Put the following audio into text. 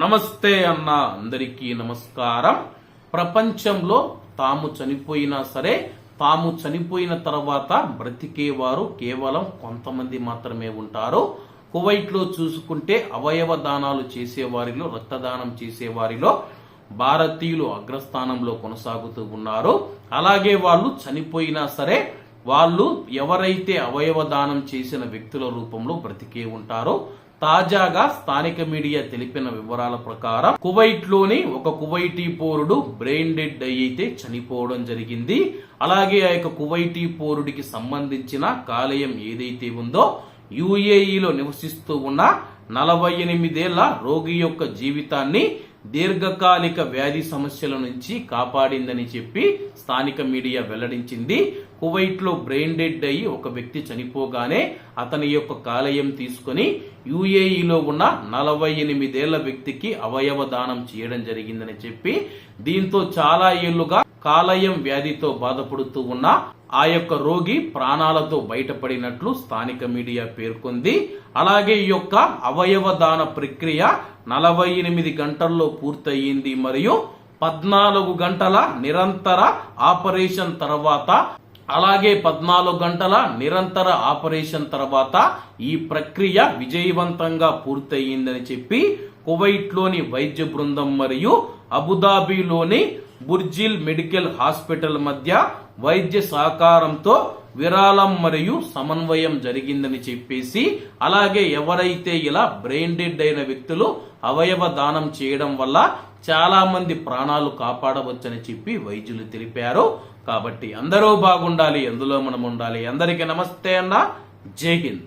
నమస్తే అన్న అందరికీ నమస్కారం. ప్రపంచంలో తాము చనిపోయినా సరే తాము చనిపోయిన తర్వాత బ్రతికేవారు కేవలం కొంతమంది మాత్రమే ఉంటారు. కువైట్లో చూసుకుంటే అవయవ దానాలు చేసేవారిలో రక్తదానం చేసేవారిలో భారతీయులు అగ్రస్థానంలో కొనసాగుతూ ఉన్నారు. అలాగే వాళ్ళు చనిపోయినా సరే వాళ్ళు ఎవరైతే అవయవ దానం చేసిన వ్యక్తుల రూపంలో బ్రతికే ఉంటారో తాజాగా స్థానిక మీడియా తెలిపిన వివరాల ప్రకారం కువైట్లోని ఒక కువైటీ పౌరుడు బ్రెయిన్ డెడ్ అయితే చనిపోవడం జరిగింది. అలాగే ఆ యొక్క కువైటీ పౌరుడికి సంబంధించిన కాలేయం ఏదైతే ఉందో యుఏఈలో నివసిస్తూ ఉన్న నలభై ఎనిమిదేళ్ళ రోగి యొక్క జీవితాన్ని దీర్ఘకాలిక వ్యాధి సమస్యల నుంచి కాపాడిందని చెప్పి స్థానిక మీడియా వెల్లడించింది. కువైట్లో బ్రెయిన్ డెడ్ అయ్యి ఒక వ్యక్తి చనిపోగానే అతని యొక్క కాలేయం తీసుకొని యుఏఈలో ఉన్న నలభై ఎనిమిదేళ్ళ వ్యక్తికి అవయవ దానం చేయడం జరిగిందని చెప్పి దీంతో చాలా ఏళ్ళుగా కాలయం వ్యాధితో బాధపడుతూ ఉన్న ఆ యొక్క రోగి ప్రాణాలతో బయటపడినట్లు స్థానిక మీడియా పేర్కొంది. అలాగే ఈ యొక్క అవయవ దాన ప్రక్రియ నలభై ఎనిమిది గంటల్లో పూర్తయింది మరియు పద్నాలుగు గంటల నిరంతర ఆపరేషన్ తర్వాత అలాగే పద్నాలుగు గంటల నిరంతర ఆపరేషన్ తర్వాత ఈ ప్రక్రియ విజయవంతంగా పూర్తయిందని చెప్పి కువైట్లోని వైద్య బృందం మరియు అబుదాబిలోని బుర్జిల్ మెడికల్ హాస్పిటల్ మధ్య వైద్య సహకారంతో విరాళం మరియు సమన్వయం జరిగిందని చెప్పేసి అలాగే ఎవరైతే ఇలా బ్రెయిన్ డెడ్ అయిన వ్యక్తులు అవయవ దానం చేయడం వల్ల చాలా మంది ప్రాణాలు కాపాడవచ్చని చెప్పి వైద్యులు తెలిపారు. కాబట్టి అందరూ బాగుండాలి ఎందులో మనం ఉండాలి. అందరికీ నమస్తే అన్న. జై హింద్.